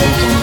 Thank you.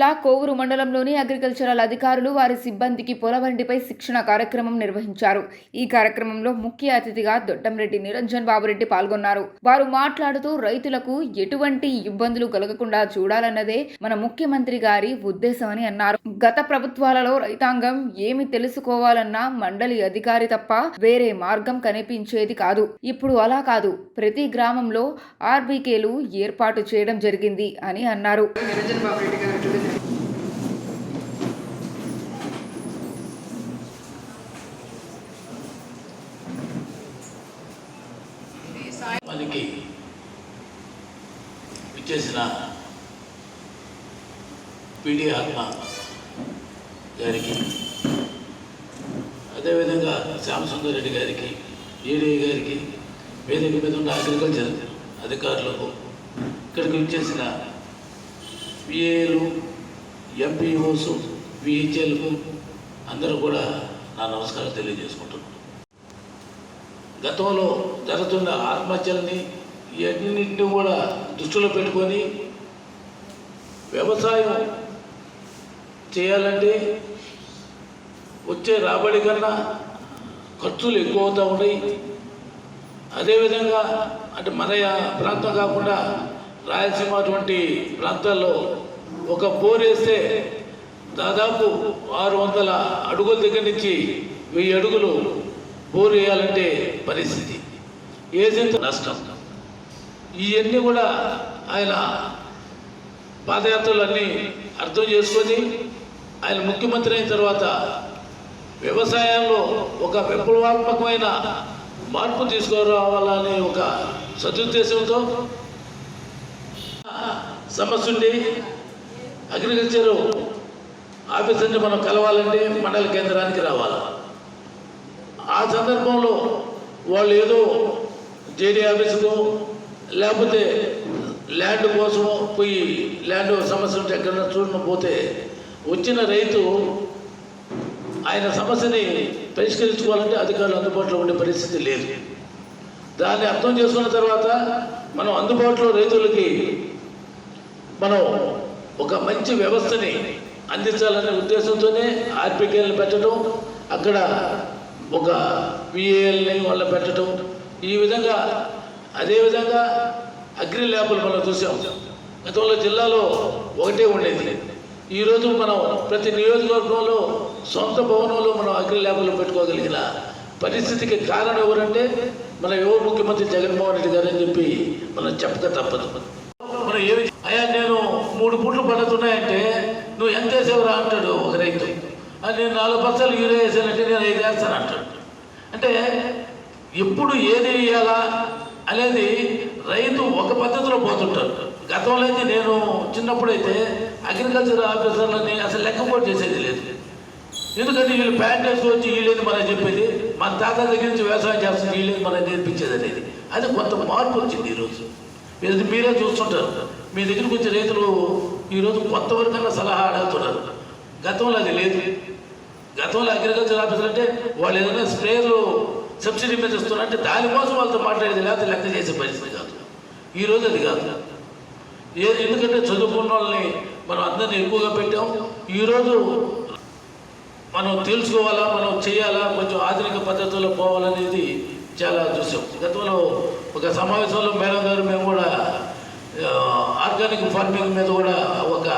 జిల్లా కోవూరు మండలంలోని agricultural అధికారులు వారి సిబ్బందికి పొలవండిపై శిక్షణ కార్యక్రమం నిర్వహించారు. ఈ కార్యక్రమంలో ముఖ్య అతిథిగా దొడ్డంరెడ్డి నిరంజన్ బాబురెడ్డి పాల్గొన్నారు. వారు మాట్లాడుతూ రైతులకు ఎటువంటి ఇబ్బందులు కలగకుండా చూడాలన్నదే మన ముఖ్యమంత్రి గారి ఉద్దేశమని అన్నారు. గత ప్రభుత్వాలలో రైతాంగం ఏమి తెలుసుకోవాలన్నా మండలి అధికారి తప్ప వేరే మార్గం కనిపించేది కాదు. ఇప్పుడు అలా కాదు. ప్రతి గ్రామంలో ఆర్బీకేలు ఏర్పాటు చేయడం జరిగింది అని అన్నారు. నిరంజన్ బాబు రెడ్డి గారు ఇచ్చేసిన పిడి ఆత్మ గారికి అదేవిధంగా శ్యామసుందర్ రెడ్డి గారికి ఏడీ గారికి వేదిక మీద ఉన్న అగ్రికల్చర్ అధికారులకు ఇక్కడికి ఇచ్చేసిన పిఏలు ఎంపీఓస్ విహెచ్ఎల్కు అందరూ కూడా నా నమస్కారం తెలియజేసుకుంటున్నాను. గతంలో జరుగుతున్న ఆత్మహత్యల్ని ఇవన్నింటిని కూడా దృష్టిలో పెట్టుకొని వ్యవసాయం చేయాలంటే వచ్చే రాబడి కన్నా ఖర్చులు ఎక్కువ అవుతూ ఉన్నాయి. అదేవిధంగా అంటే మన ప్రాంతం కాకుండా రాయలసీమ అటువంటి ప్రాంతాల్లో ఒక బోర్ వేస్తే దాదాపు ఆరు వందల అడుగుల దగ్గర నుంచి వెయ్యి అడుగులు బోర్ వేయాలంటే పరిస్థితి. ఏజెంట్ నష్టం? ఇవన్నీ కూడా ఆయన పాదయాత్రలు అన్నీ అర్థం చేసుకొని ఆయన ముఖ్యమంత్రి అయిన తర్వాత వ్యవసాయంలో ఒక విప్లవాత్మకమైన మార్పు తీసుకురావాలనే ఒక సదుద్దేశంతో సమస్య ఉండి అగ్రికల్చర్ ఆఫీసర్ని మనం కలవాలంటే మండల కేంద్రానికి రావాలి. ఆ సందర్భంలో వాళ్ళు ఏదో జేడీ ఆఫీసుకు లేకపోతే ల్యాండ్ కోసం పోయి ల్యాండ్ సమస్య ఉంటే ఎక్కడైనా చూడడం పోతే వచ్చిన రైతు ఆయన సమస్యని పరిష్కరించుకోవాలంటే అధికారులు అందుబాటులో ఉండే పరిస్థితి లేదు. దాన్ని అర్థం చేసుకున్న తర్వాత మనం అందుబాటులో రైతులకి మనం ఒక మంచి వ్యవస్థని అందించాలనే ఉద్దేశంతోనే ఆర్పికేలను పెట్టడం అక్కడ ఒక విఏఎల్ని వాళ్ళ పెట్టడం ఈ విధంగా అదేవిధంగా అగ్రి ల్యాబులు మనం చూసాం. గతంలో జిల్లాలో ఒకటే ఉండేది. ఈరోజు మనం ప్రతి నియోజకవర్గంలో సొంత భవనంలో మనం అగ్రి ల్యాబులు పెట్టుకోగలిగిన పరిస్థితికి కారణం ఎవరంటే మన యువ ముఖ్యమంత్రి జగన్మోహన్ రెడ్డి గారు అని చెప్పి మనం చెప్పక తప్పదు. మనం ఏమి అయ్యా నేను మూడు పూట్లు పండుతున్నాయంటే నువ్వు ఎంత వేసేవరా అంటాడు ఒక రైతు. అది నేను నాలుగు బస్తాలు యూరియా వేసానంటే నేను ఐదు వేస్తాను అంటాడు. అంటే ఎప్పుడు ఏది వేయాలా? అనేది రైతు ఒక పద్ధతిలో పోతుంటారు. గతంలో అయితే నేను చిన్నప్పుడైతే అగ్రికల్చర్ ఆఫీసర్లని అసలు లెక్క కూడా చేసేది లేదు. ఎందుకంటే వీళ్ళు ప్యాంట్ వేసుకొచ్చి వీళ్ళేది మనం చెప్పేది? మన తాత దగ్గర నుంచి వ్యవసాయం చేస్తుంది వీళ్ళేది మనం నేర్పించేది అనేది. అది కొంత మార్పు వచ్చింది ఈరోజు. మీరు మీరే చూస్తుంటారు. మీ దగ్గరికి వచ్చే రైతులు ఈరోజు కొంతవరకన్నా సలహా అడుగుతున్నారు. గతంలో అది లేదు. గతంలో అగ్రికల్చర్ ఆఫీసర్ అంటే వాళ్ళు ఏదైనా స్ప్రేలు సబ్సిడీ మీద ఇస్తున్నారు అంటే దానికోసం వాళ్ళతో మాట్లాడేది లేకపోతే లెక్క చేసే పరిస్థితి కాదు. ఈరోజు అది కాదు. ఏ ఎందుకంటే చదువుకున్న వాళ్ళని మనం అందరినీ ఎక్కువగా పెట్టాం. ఈరోజు మనం తెలుసుకోవాలా మనం చేయాలా కొంచెం ఆధునిక పద్ధతుల్లో పోవాలనేది చాలా చూసాం గతంలో ఒక సమావేశంలో మేడం గారు మేము కూడా ఆర్గానిక్ ఫార్మింగ్ మీద కూడా ఒక